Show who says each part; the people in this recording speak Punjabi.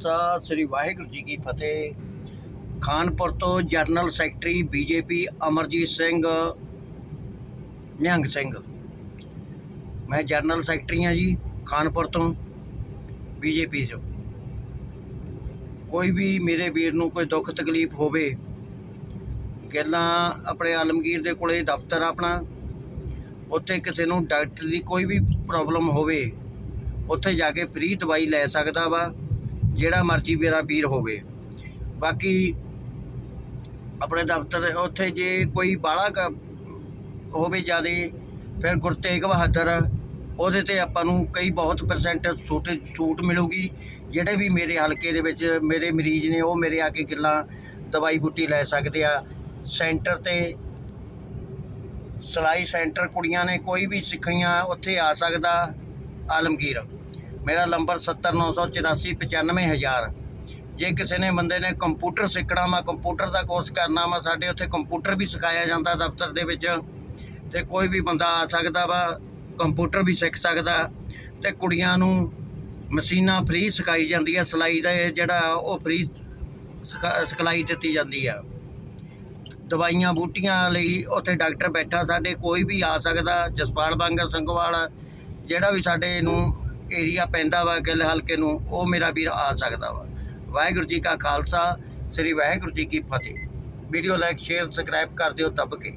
Speaker 1: ਖਾਲਸਾ, ਸ੍ਰੀ ਵਾਹਿਗੁਰੂ ਜੀ ਕੀ ਫਤਿਹ। ਖਾਨਪੁਰ ਤੋਂ general secretary BJP Amarjeet Singh, Nihang Singh. ਮੈਂ ਜਨਰਲ ਸੈਕਟਰੀ ਹਾਂ ਜੀ, ਖਾਨਪੁਰ ਤੋਂ, ਬੀਜੇਪੀ ਤੋਂ ਕੋਈ ਵੀ ਮੇਰੇ ਵੀਰ ਨੂੰ ਕੋਈ ਦੁੱਖ ਤਕਲੀਫ ਹੋਵੇ ਗੱਲਾਂ ਆਪਣੇ ਆਲਮਗੀਰ ਦੇ ਕੋਲੇ ਦਫ਼ਤਰ ਆਪਣਾ। ਉੱਥੇ ਕਿਸੇ ਨੂੰ ਡਾਕਟਰ ਦੀ ਕੋਈ ਵੀ ਪ੍ਰੋਬਲਮ ਹੋਵੇ, ਉੱਥੇ ਜਾ ਕੇ ਫ੍ਰੀ ਦਵਾਈ ਲੈ ਸਕਦਾ ਵਾ। ਜਿਹੜਾ ਮਰਜ਼ੀ ਮੇਰਾ ਵੀਰ ਹੋਵੇ। ਬਾਕੀ ਆਪਣੇ ਦਫ਼ਤਰ ਉੱਥੇ ਜੇ ਕੋਈ ਬਾਹਲਾ ਹੋਵੇ ਜਿਆਦੇ, ਫਿਰ ਗੁਰਤੇਗ ਬਹਾਦਰ, ਉਹਦੇ ਤੇ ਆਪਾਂ ਨੂੰ ਕਈ ਬਹੁਤ ਪਰਸੈਂਟ ਛੂਟ ਛੂਟ ਮਿਲੂਗੀ। ਜਿਹੜੇ ਵੀ ਮੇਰੇ ਹਲਕੇ ਦੇ ਵਿੱਚ ਮੇਰੇ ਮਰੀਜ਼ ਨੇ, ਉਹ ਮੇਰੇ ਆ ਕੇ ਕਿੱਲਾ ਦਵਾਈ ਬੂਟੀ ਲੈ ਸਕਦੇ ਆ। ਸੈਂਟਰ ਤੇ ਸਿਲਾਈ ਸੈਂਟਰ ਕੁੜੀਆਂ ਨੇ ਕੋਈ ਵੀ ਸਿੱਖਣੀਆਂ ਉੱਥੇ ਆ ਸਕਦਾ, ਆਲਮਗੀਰ। ਮੇਰਾ ਨੰਬਰ 70984 ਜੇ ਕਿਸੇ ਨੇ ਬੰਦੇ ਨੇ ਕੰਪਿਊਟਰ ਸਿੱਖਣਾ ਵਾ, ਕੰਪਿਊਟਰ ਦਾ ਕੋਰਸ ਕਰਨਾ ਵਾ, ਸਾਡੇ ਉੱਥੇ ਕੰਪਿਊਟਰ ਵੀ ਸਿਖਾਇਆ ਜਾਂਦਾ ਦਫ਼ਤਰ ਦੇ ਵਿੱਚ। ਤੇ ਕੋਈ ਵੀ ਬੰਦਾ ਆ ਸਕਦਾ ਵਾ, ਕੰਪਿਊਟਰ ਵੀ ਸਿੱਖ ਸਕਦਾ। ਤੇ ਕੁੜੀਆਂ ਨੂੰ ਮਸ਼ੀਨਾਂ ਫ੍ਰੀ ਸਿਖਾਈ ਜਾਂਦੀ ਆ, ਸਿਲਾਈ ਦਾ ਇਹ ਜਿਹੜਾ ਉਹ ਫ੍ਰੀ ਸਿਖਲਾਈ ਦਿੱਤੀ ਜਾਂਦੀ ਆ। ਦਵਾਈਆਂ ਬੂਟੀਆਂ ਲਈ ਉੱਥੇ ਡਾਕਟਰ ਬੈਠਾ, ਸਾਡੇ ਕੋਈ ਵੀ ਆ ਸਕਦਾ, ਜਸਪਾਲ ਬਾਂਗਰ ਸੰਗਵਾਲ ਜਿਹੜਾ ਵੀ ਸਾਡੇ ਨੂੰ ਏਰੀਆ ਪੈਂਦਾ ਵਾ ਗਿੱਲ ਹਲਕੇ ਨੂੰ, ਉਹ ਮੇਰਾ ਵੀਰ ਆ ਸਕਦਾ ਵਾ। ਵਾਹਿਗੁਰੂ ਜੀ ਕਾ ਖਾਲਸਾ, ਸ੍ਰੀ ਵਾਹਿਗੁਰੂ ਜੀ ਕੀ ਫਤਿਹ। ਵੀਡੀਓ ਲਾਈਕ, ਸ਼ੇਅਰ, ਸਬਸਕ੍ਰਾਈਬ ਕਰ ਦਿਓ, ਦੱਬ ਕੇ।